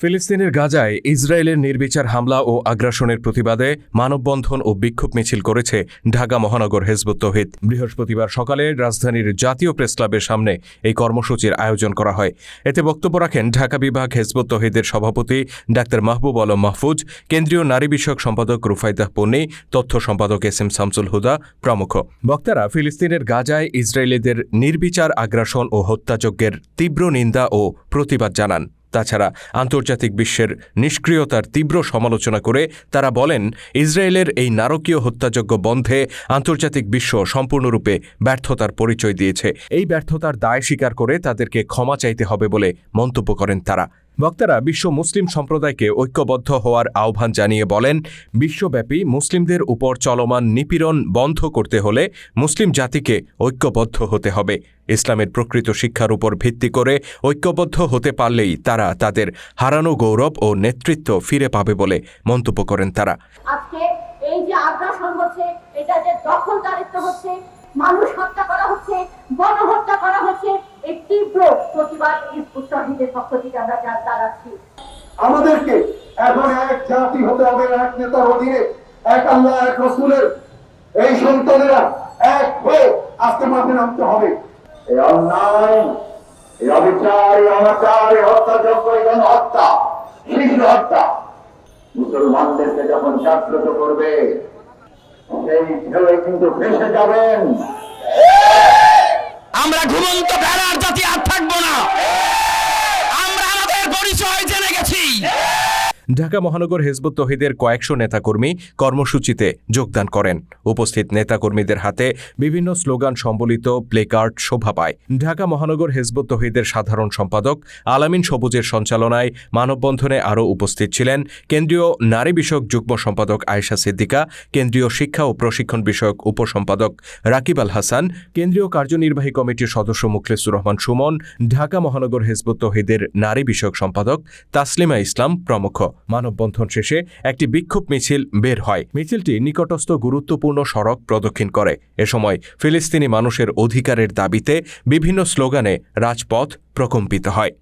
ফিলিস্তিনের গাজায় ইসরায়েলের নির্বিচার হামলা ও আগ্রাসনের প্রতিবাদে মানববন্ধন ও বিক্ষোভ মিছিল করেছে ঢাকা মহানগর হেজবুত তহিদ। বৃহস্পতিবার সকালে রাজধানীর জাতীয় প্রেস ক্লাবের সামনে এই কর্মসূচির আয়োজন করা হয়। এতে বক্তব্য রাখেন ঢাকা বিভাগ হেজবুত তহিদের সভাপতি ডাক্তার মাহবুব আলম মাহফুজ, কেন্দ্রীয় নারী বিষয়ক সম্পাদক রুফাইদাহ পন্নী, তথ্য সম্পাদক এস এম শামসুল হুদা প্রমুখ। বক্তারা ফিলিস্তিনের গাজায় ইসরায়েলিদের নির্বিচার আগ্রাসন ও হত্যাযজ্ঞের তীব্র নিন্দা ও প্রতিবাদ জানান। তাছাড়া আন্তর্জাতিক বিশ্বের নিষ্ক্রিয়তার তীব্র সমালোচনা করে তারা বলেন, ইসরায়েলের এই নারকীয় হত্যাযজ্ঞ বন্ধে আন্তর্জাতিক বিশ্ব সম্পূর্ণরূপে ব্যর্থতার পরিচয় দিয়েছে। এই ব্যর্থতার দায় স্বীকার করে তাদেরকে ক্ষমা চাইতে হবে বলে মন্তব্য করেন তারা। বক্তারা বিশ্ব মুসলিম সম্প্রদায়কে ঐক্যবদ্ধ হওয়ার আহ্বান জানিয়ে বলেন, বিশ্বব্যাপী মুসলিমদের উপর চলমান নিপীড়ন বন্ধ করতে হলে মুসলিম জাতিকে ঐক্যবদ্ধ হতে হবে। ইসলামের প্রকৃত শিক্ষার উপর ভিত্তি করে ঐক্যবদ্ধ হতে পারলেই তারা তাদের হারানো গৌরব ও নেতৃত্ব ফিরে পাবে বলে মন্তব্য করেন তারা। আজকে এই যে আগ্রাসন হচ্ছে, এটা যে দখলদারিত্ব হচ্ছে মানুষ হত্যা করা হচ্ছে গণহত্যা করা হচ্ছে এই আমাদেরকে এখন এক জাতি হতে হবে, এক নেতার অধীনে, এক আল্লাহ, এক রসুলের। এই সন্তানেরা এক হয়ে আজকে মাঠে নামতে হবে। মুসলমানদেরকে যখন জাগ্রত করবে, সেই ঢেউয়ে কিন্তু ভেসে যাবেন। আমরা ঘুমন্ত ভেড়ার জাতি আর থাকব না। আমরা আমাদের পরিচয় জেনে গেছি। ঢাকা মহানগর হেজবুত তহিদের কয়েকশো নেতাকর্মী কর্মসূচিতে যোগদান করেন। উপস্থিত নেতাকর্মীদের হাতে বিভিন্ন স্লোগান সম্বলিত প্লেকার্ড শোভা পায়। ঢাকা মহানগর হেজবুত তহিদের সাধারণ সম্পাদক আলামিন সবুজের সঞ্চালনায় মানববন্ধনে আরও উপস্থিত ছিলেন কেন্দ্রীয় নারী বিষয়ক যুগ্ম সম্পাদক আয়েশা সিদ্দিকা, কেন্দ্রীয় শিক্ষা ও প্রশিক্ষণ বিষয়ক উপসম্পাদক রাকিব আল হাসান, কেন্দ্রীয় কার্যনির্বাহী কমিটির সদস্য মুখলেসুর রহমান সুমন, ঢাকা মহানগর হেজবুত তহিদের নারী বিষয়ক সম্পাদক তাসলিমা ইসলাম প্রমুখ। মানববন্ধন শেষে একটি বিক্ষোভ মিছিল বের হয়। মিছিলটি নিকটস্থ গুরুত্বপূর্ণ সড়ক প্রদক্ষিণ করে। এ সময় ফিলিস্তিনি মানুষের অধিকারের দাবিতে বিভিন্ন স্লোগানে রাজপথ প্রকম্পিত হয়।